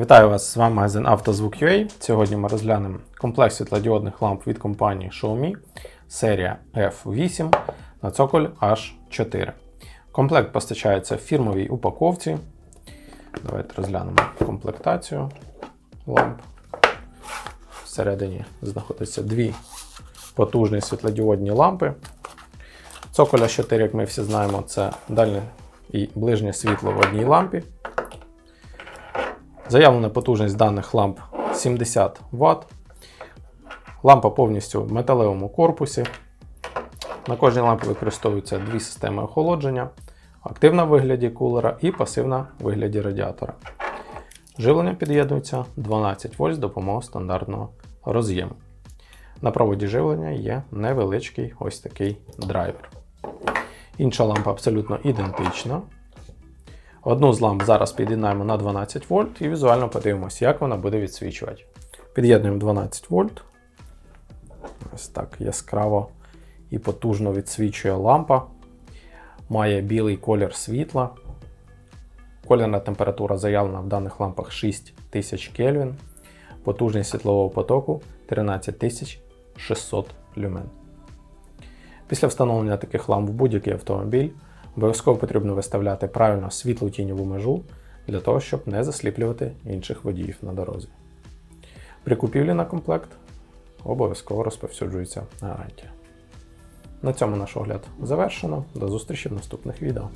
Вітаю вас, з вами магазин «Автозвук.UA». Сьогодні ми розглянемо комплект світлодіодних ламп від компанії Xiaomi, серія F8 на цоколь H4. Комплект постачається в фірмовій упаковці. Давайте розглянемо комплектацію ламп. Всередині знаходяться дві потужні світлодіодні лампи. Цоколь H4, як ми всі знаємо, це дальнє і ближнє світло в одній лампі. Заявлена потужність даних ламп 70 Вт. Лампа повністю в металевому корпусі. На кожній лампі використовуються дві системи охолодження: активна в вигляді кулера і пасивна в вигляді радіатора. Живлення під'єднується 12 вольт з допомогою стандартного роз'єму. На проводі живлення є невеличкий ось такий драйвер. Інша лампа абсолютно ідентична. Одну з ламп зараз під'єднаємо на 12 вольт і візуально подивимося, як вона буде відсвічувати. Під'єднуємо 12 вольт. Ось так яскраво і потужно відсвічує лампа. Має білий колір світла. Колірна температура заявлена в даних лампах 6000 Кельвін. Потужність світлового потоку 13600 люмен. Після встановлення таких ламп в будь-який автомобіль обов'язково потрібно виставляти правильно світлу тіньову межу для того, щоб не засліплювати інших водіїв на дорозі. При купівлі на комплект обов'язково розповсюджується гарантія. На цьому наш огляд завершено. До зустрічі в наступних відео.